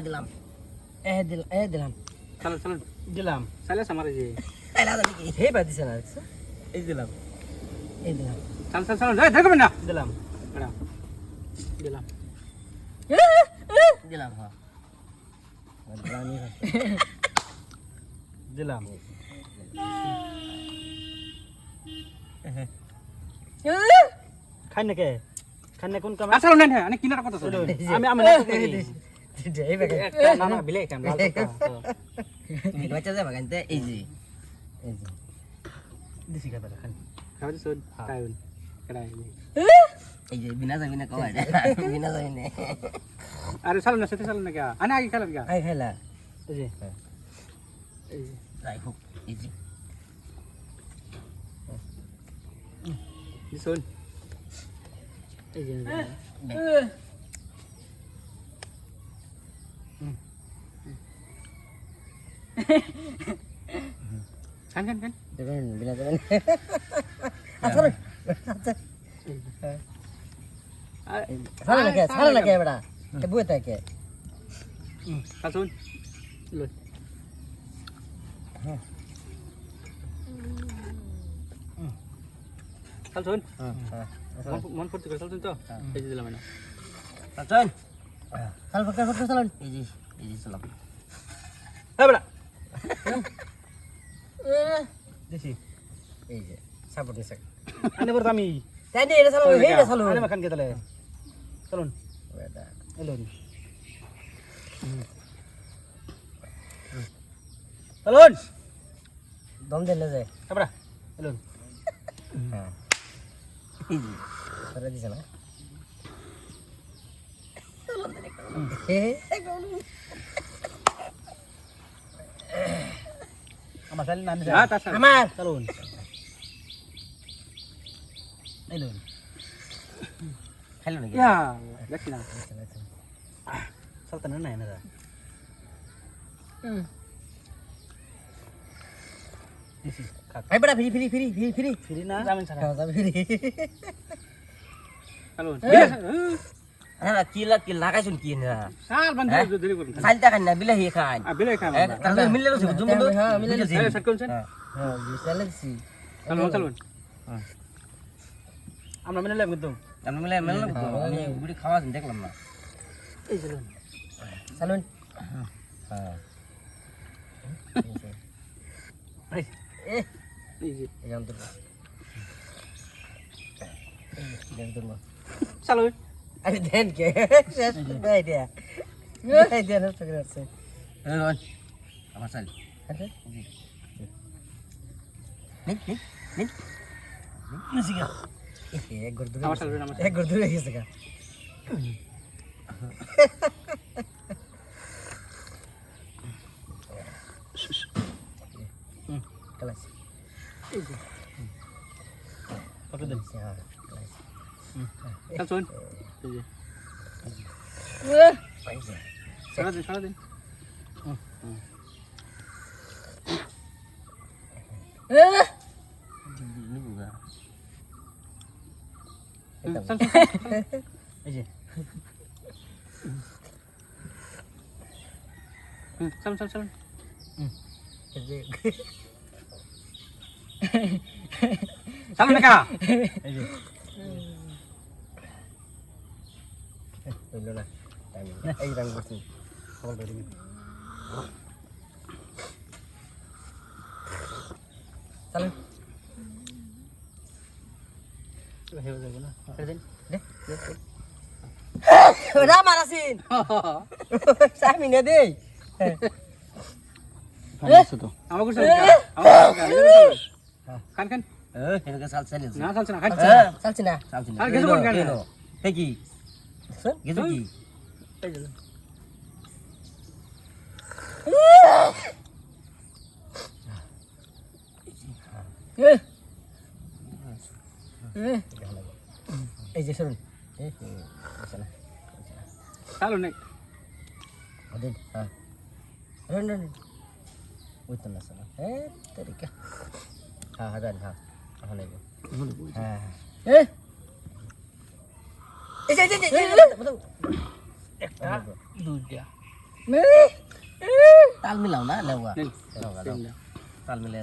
দিলাম এ দিলাম এ দিলাম দিলাম চালে আমার যে এলা জানি কি হে বাদ দিছে না এই দিলাম এই দিলাম চাল চাল চালুন দেখবেন না দিলাম দিলাম দিলাম হ্যাঁ দিলাম খাই না কে খাই না কোন কাম আর চালুন না অনেক কিনার কথা আমি আমি না না বিলে কাম লাল তুমি বাচ্চা যাবা কানতে এই যে এই যে দিছি খাবার খান খাবার দিছুন খাইুন কড়াই এই যে বিনা যাবি না কয় বিনা যাবি আরে চালুন না সেটা চালুন না গা আনে আগে খেলার গা আই খেলা এই যে এই যে যাই হোক এই যে দিছুন এই যে খান খান খান। দেবেন বিনা যাবেন আসলে সারা লাগে সারা লাগে বড়া এ বুয়ে থাকে চালুন লই। চালুন মন ফুর্তি করে চালুন তো? এই যে দিলাম না চল চাল ফটকা ফটকা চালান। এই যে এই যে হ্যাঁ বেটা। দিছি এই যে সাপোর্ট দিছে আনে বড় আমি তাই নি এটা চালো হেটা চালো। আনে মাখান কে তাহলে। চলুন। বেটা এলো চলুন। দম না যায়। হ্যাঁ বেটা এলো হ্যাঁ। সারা দিছে আমার চাইলে না হ্যাঁ তার সাথে আমার চলুন এলো খাইলো নাকি ইয়া দেখি না চলতে না না না দিছি খাক ভাই বড়া free free free free free ফিরি না জামিন ছাড়া খাওয়া যাবে ফ্রি চালুন কি কি লাগাইছুন কি না? সার বন্ধু দেরি করুন খান বিলাহি খান তাহলে মিললে জুম হ্যাঁ মিললে হ্যাঁ চালুন চালুন আমরা মেনে আমি খাওয়া দেখলাম না। এই চলুন হ্যাঁ। চালুন আরে দেন কে? শেষ দেই দিয়া দেই দিয়া নষ্ট করে আছে আমার নিন গা এক গর দূরে আমার চালুন আমার এক গর দূরে গেছে গা কালাস এই যে কত দিন হ্যাঁ কালাস চালুন এই যে পাইছে সারা দিন সারা দিন নিবুগা চাল এই যে চাল চাল চাল চালুন না এই যে হইল না এই রঙ করছি খবর ধরে নি চলো হেবে যাবে না দে ওরা মারাসিন সামি না দেই খান সাল না চালছে না খান না আর কিছু কোন গান কি কিছু কি? এই যে এই চলা নাই। হ্যাঁ। রন রন ওই তো না শোনা এ তরিকা। হ্যাঁ হ্যাঁ হ্যাঁ। এখন নেব। হ্যাঁ এ এই যে এই যে একটা দুইটা। তাল মিলাও না লেওয়া। তাল মিলাই